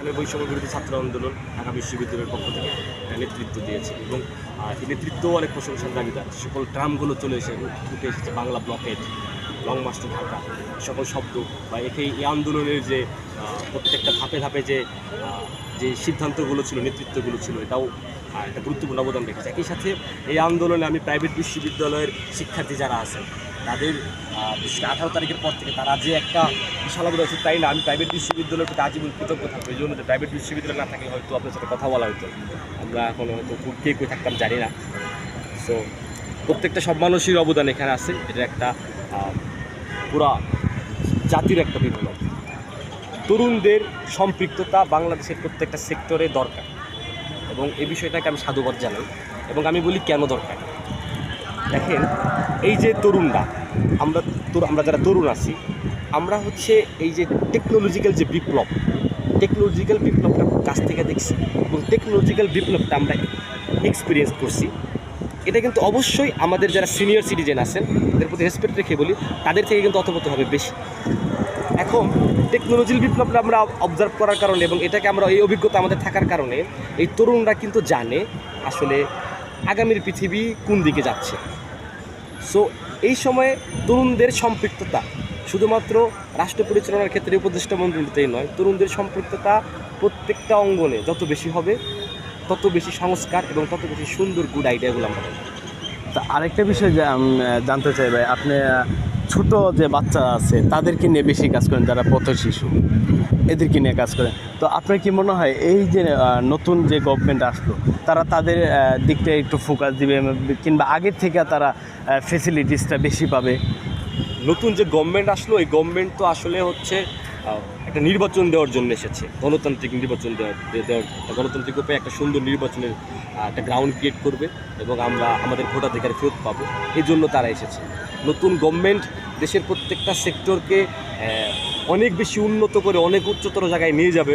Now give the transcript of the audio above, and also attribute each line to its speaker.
Speaker 1: এখানে বৈষম্য বিরোধী ছাত্র আন্দোলন ঢাকা বিশ্ববিদ্যালয়ের পক্ষ থেকে নেতৃত্ব দিয়েছে এবং এই নেতৃত্ব অনেক প্রশংসার দাবিদার সকল ট্রামগুলো চলে এসে উঠে এসেছে Bangla blockade long march to Dhaka. সকল শব্দ বা একে এই আন্দোলনের যে প্রত্যেকটা ধাপে ধাপে যে যে সিদ্ধান্তগুলো ছিল, নেতৃত্বগুলো ছিল, এটাও একটা গুরুত্বপূর্ণ অবদান রেখেছে। একই সাথে এই আন্দোলনে আমি প্রাইভেট বিশ্ববিদ্যালয়ের শিক্ষার্থী যারা আছেন তাদের বিশেষ আঠারো তারিখের পর থেকে তারা যে একটা বিশাল অবদান আছে, তাই না? আমি প্রাইভেট বিশ্ববিদ্যালয়ের প্রতি আজীবন কৃতজ্ঞ থাকব এই জন্য যে প্রাইভেট বিশ্ববিদ্যালয় না থাকলে হয়তো আপনার সাথে কথা বলা হতো। আমরা এখন হয়তো কে কই থাকতাম জানি না। সো প্রত্যেকটা সব মানুষের অবদান এখানে আছে। এটা একটা পুরা জাতির একটা বিপ্লব তরুণদের সম্পৃক্ততা বাংলাদেশের প্রত্যেকটা সেক্টরে দরকার। এবং এই বিষয়টাকে আমি সাধুবাদ জানাই। এবং আমি বলি কেন দরকার? দেখেন, এই যে তরুণরা, আমরা আমরা যারা তরুণ আছি, আমরা হচ্ছে এই যে টেকনোলজিক্যাল যে বিপ্লব টেকনোলজিক্যাল বিপ্লবটা কাছ থেকে দেখছি এবং টেকনোলজিক্যাল বিপ্লবটা আমরা এক্সপিরিয়েন্স করছি। এটা কিন্তু অবশ্যই আমাদের যারা সিনিয়র সিটিজেন আছেন, তাদের প্রতি রেসপেক্ট রেখে বলি, তাদের থেকে কিন্তু অতপত হবে বেশি। এখন টেকনোলজির বিপ্লবটা আমরা অবজার্ভ করার কারণে এবং এটাকে আমরা এই অভিজ্ঞতা আমাদের থাকার কারণে, এই তরুণরা কিন্তু জানে আসলে আগামীর পৃথিবী কোন দিকে যাচ্ছে? সো এই সময়ে তরুণদের সম্পৃক্ততা, শুধুমাত্র রাষ্ট্র পরিচালনার ক্ষেত্রে উপদেষ্টা মন্ডলীতেই নয়, তরুণদের সম্পৃক্ততা প্রত্যেকটা অঙ্গনে যত বেশি হবে, তত বেশি সংস্কার এবং তত বেশি সুন্দর গুড আইডিয়াগুলো আমরা
Speaker 2: তা আরেকটা বিষয় জানতে চাই ভাই, আপনি ছোট যে বাচ্চা আছে, তাদেরকে নিয়ে বেশি কাজ করেন যারা পথ শিশু, এদেরকে নিয়ে কাজ করেন। তো আপনার কি মনে হয় এই যে নতুন যে গভর্নমেন্ট আসলো, তারা তাদের দিকটা একটু ফোকাস দিবে কিংবা আগের থেকে তারা ফেসিলিটিসটা বেশি পাবে?
Speaker 1: নতুন যে গভর্নমেন্ট আসলো, এই গভর্নমেন্ট তো আসলে হচ্ছে একটা নির্বাচন দেওয়ার জন্য এসেছে। গণতান্ত্রিক নির্বাচন দেওয়ার গণতান্ত্রিক উপায়ে একটা সুন্দর নির্বাচনের একটা গ্রাউন্ড ক্রিয়েট করবে এবং আমরা আমাদের ভোটাধিকার ফেরত পাবো। এই জন্য তারা এসেছে। নতুন গভর্নমেন্ট দেশের প্রত্যেকটা সেক্টরকে অনেক বেশি উন্নত করে অনেক উচ্চতর জায়গায় নিয়ে যাবে।